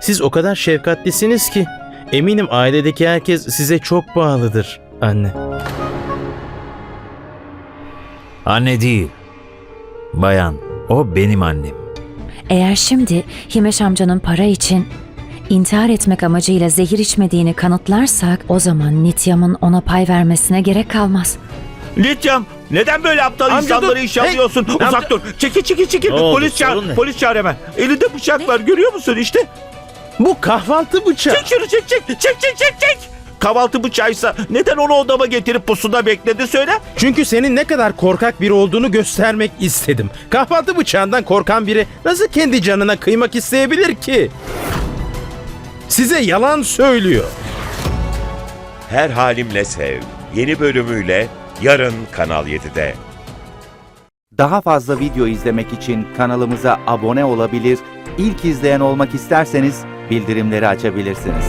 Siz o kadar şefkatlisiniz ki eminim ailedeki herkes size çok bağlıdır anne. Anne değil. Bayan, o benim annem. Eğer şimdi Himeş amcanın para için intihar etmek amacıyla zehir içmediğini kanıtlarsak o zaman Nityam'ın ona pay vermesine gerek kalmaz. Lityam neden böyle aptal Amca insanları dur. işe Hey, alıyorsun? amca- Uzak dur. Çekil çekil çekil. Ne oldu? Polis çağır. Sorun ne? Polis çağır hemen. Elinde bıçak var görüyor musun işte? Bu kahvaltı bıçağı. Çek şunu çek çek. Çek çek çek çek. Kahvaltı bıçağıysa neden onu odama getirip pusuda bekledi söyle. Çünkü senin ne kadar korkak biri olduğunu göstermek istedim. Kahvaltı bıçağından korkan biri nasıl kendi canına kıymak isteyebilir ki? Size yalan söylüyor. Her Halimle Sev yeni bölümüyle yarın Kanal 7'de. Daha fazla video izlemek için kanalımıza abone olabilir, ilk izleyen olmak isterseniz bildirimleri açabilirsiniz.